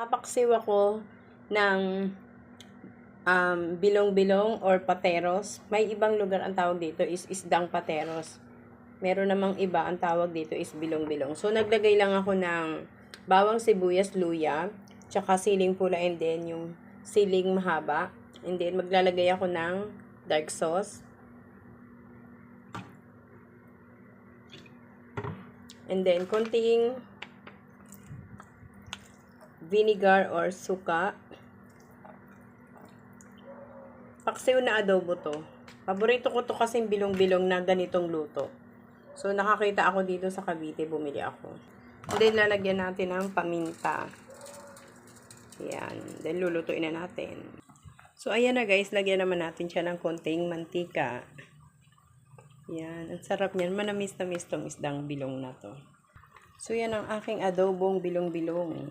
Papaksiw ako ng um, bilong-bilong or pateros. May ibang lugar ang tawag dito is isdang pateros. Meron namang iba ang tawag dito is bilong-bilong. So, naglagay lang ako ng bawang sibuyas, luya, tsaka siling pula and then yung siling mahaba. And then, maglalagay ako ng dark sauce. And then, konting vinegar or suka. Paksiw na adobo to. Paborito ko to kasi bilong-bilong na ganitong luto. So, nakakita ako dito sa Cavite, bumili ako. And then, lalagyan natin ng paminta. Yan. Then, lulutuin na natin. So, ayan na guys. Lagyan naman natin siya ng konting mantika. Yan. Ang sarap niyan. Manamis na mis tong isdang bilong na to. So, yan ang aking adobong bilong-bilong.